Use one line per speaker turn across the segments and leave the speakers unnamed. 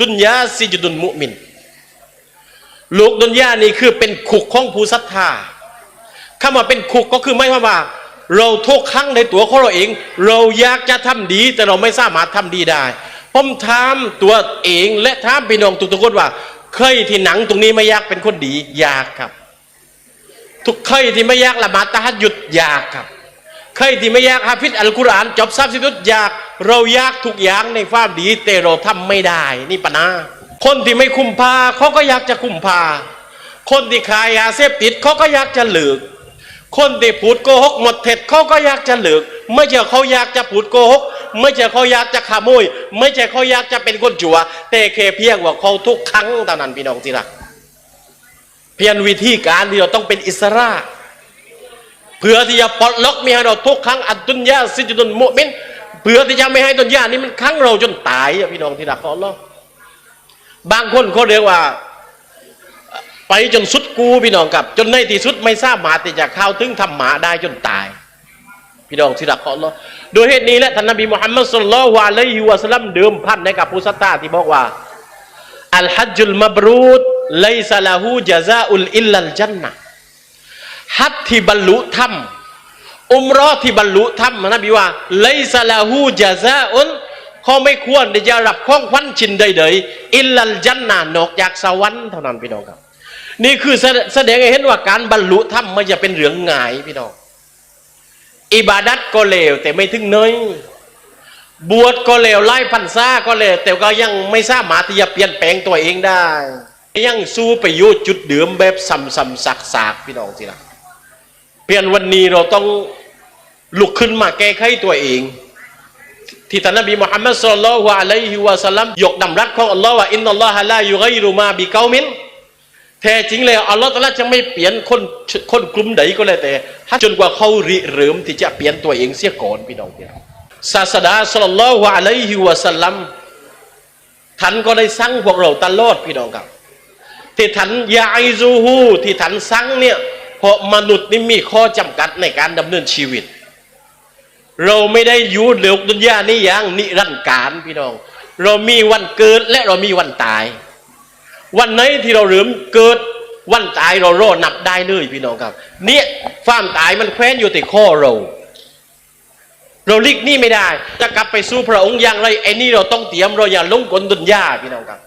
ดุนยาซิจดุนมุมิน โลกดุนยานี่คือเป็นขุกของผู้ศรัทธาคำว่าเป็นขุกก็คือไม่ว่าว่า เราทุกครั้งในตัวของเราเอง เราอยากจะทำดี แต่เราไม่สามารถทำดีได้ผมถามตัวเองและถามพี่น้องทุกๆคนว่า เคยที่หนังตรงนี้ไม่อยากเป็นคนดีอยากครับ ทุกเคยที่ไม่อยากละหมาดตะฮัดหยุดอยากครับเคยที่ไม่อยากฮาฟิดอัลกุรอานจบซับซิดุดอยาก เราอยากทุกอย่างในความดี แต่เราทำไม่ได้ นี่ปัญหาคนที่ไม่คุมพาเขาก็อยากจะคุมพา คนที่ขายยาเสพติดเขาก็อยากจะเลิกคนที่พูดโกหกหมดเท็จเขาก็อยากจะเลิกไม่ใช่เขาอยากจะพูดโกหกไม่ใช่เขาอยากจะขโมยไม่ใช่เขาอยากจะเป็นคนจัวแต่แค่เพียงว่าเขาทุกครั้งเท่านั้นพี่น้องที่รักเพียงวิธีการที่เราต้องเป็นอิสระเพื่อที่จะปลดล็อกม่ให้เราทุกครั้งอัดดุนยาซิจดุนมุมิน เพื่อที่จะไม่ให้ดุนยานี้มันครั้งเราจนตายอะพี่น้องที่รักของอัลลอฮ์บางคนเขาเรียกว่า ไปจนสุดกูพี่น้องกับ จนในที่สุดไม่ทราบหมาที่จะเข้าวถึงธรรมะได้จนตาย พี่น้องที่รักของอัลลอฮ์โดยเหตุนี้แหละท่านนบีมุฮัมมัดสุลลัลลอฮุอะลัยฮิวะสัลลัมเดิมพันในกับผู้ศรัทธาที่บอกว่าอัลฮัจจุลมับรูดไลซาลาหูจาซาอุลอิลลัลจันนะฮัจญ์ที่บรรลุธรรม อุมรอที่บรรลุธรรมนบีว่าไลซาลาหูจาซาอุนเขาไม่ควรที่จะรับข้องขวัญชิ้นใดๆอิลลัลจันนะนอกจากสวรรค์เท่านั้นพี่น้องครับ นี่คือแสดงให้เห็นว่าการบรรลุธรรมมันจะเป็นเรื่องง่ายพี่น้องอิบาดัตก็เลวแต่ไม่ถึงเนยบวชก็เลวไล่พันซ่าก็เลวแต่ก็ยังไม่สาบมาที่จะเปลี่ยนแปลงตัวเองได้ ยังสู้ไปยุจุดเดิมแบบซ้ำๆซักๆพี่น้องทีละเปลี่ยนวันนี้เราต้อง ลุกขึ้นมาแก้ไขตัวเอง ที่ท่านนบีมุฮัมมัดสุลลัลฮุอะลัยฮิวะสัลลัมยกดำรัสของอัลลอฮ์ว่าอินนัลลอฮะลายุกัยรุมาบิเกามินแท้จริงแล้วอัลลอฮฺตะลาจะไม่เปลี่ยนคนคนกลุ่มใดก็แล้วแต่ จนกว่าเขาริเริ่มที่จะเปลี่ยนตัวเองเสียก่อนพี่น้องพี่น้องศาสดาสัลลัลฮุอะลัยฮิวะสัลลัมท่านก็ได้สั่งพวกเราตลอดพี่น้องครับที่ท่านยาไอซูฮูที่ท่านสั่งเนี่ยเพราะมนุษย์นี่มีข้อจำกัดในการดำเนินชีวิต เราไม่ได้อยู่เหลวดุนยานี่อย่างนิรันดร์การพี่น้อง เรามีวันเกิดและเรามีวันตาย วันไหนที่เราเริ่มเกิดวันตายเรารอนับได้เลยพี่น้องครับ เนี่ยความตายมันแคว้นอยู่ที่ข้อเราเราลิกนี่ไม่ได้ จะกลับไปสู้พระองค์อย่างไรไอ้นี่เราต้องเตรียมเราอย่าลงกลดุนยาพี่น้องครับ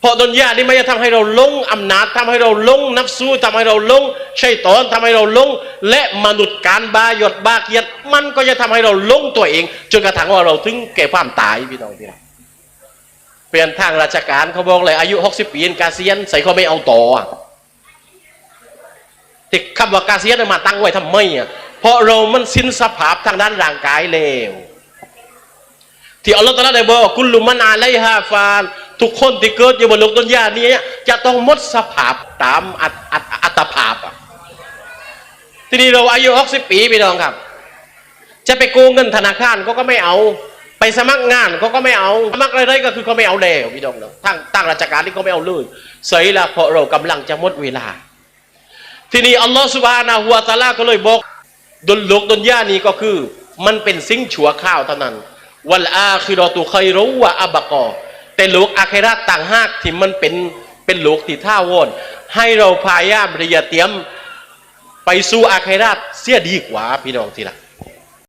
เพราะดุนยานี่มันจะทำให้เราลงอำนาจทำให้เราลงนับสู้ทำให้เราลงชัยตอนทำให้เราลง และมนุษย์การบาหยดบาเกียรติมันก็จะทำให้เราลงตัวเอง จนกระทั่งว่าเราถึงแก่ความตายพี่น้องพี่น้องเปลี่ยนทางราชการเขาบอกเลยอายุ 60 ปีกาเซียนใส่เขาไม่เอาต่อติดคำว่ากาเซียนมาตั้งไว้ทำไมอะเพราะเรามันสิ้นสภาพทางด้านร่างกายแล้วที่อัลลอฮฺตรัสได้บอกว่ากุลลุมันอาไลฮาฟาน ทุกคนที่เกิดอยู่บนโลกดุนยานี้จะต้องมดสภาพตามอัตอัตอัตภาพอะทีนี้เราอายุ60ปีพี่น้องครับ จะไปโกงเงินธนาคารเขาก็ไม่เอา ไปสมัครงานเขาก็ไม่เอาสมัครอะไรก็คือเขาไม่เอาแล้วพี่น้องเนาะทางตั้งราชการที่เขาไม่เอาเลยเสยละเพราะเรากำลังจะหมดเวลา ทีนี้อัลลอฮฺสุบานะฮุวตาลาก็เลยบอกดุลโลกดุนยานี้ก็คือ มันเป็นสิ่งชั่วข้าวเท่านั้น วัลอาคิรอตุคัยรุวะอับกอ แต่โลกอาคราตต่างหากที่มันเป็นเป็นโลกที่ท่าโวนให้เราพยายามเรียเตรียมไปสู่อาคราเสียดีกว่าพี่น้องทีละ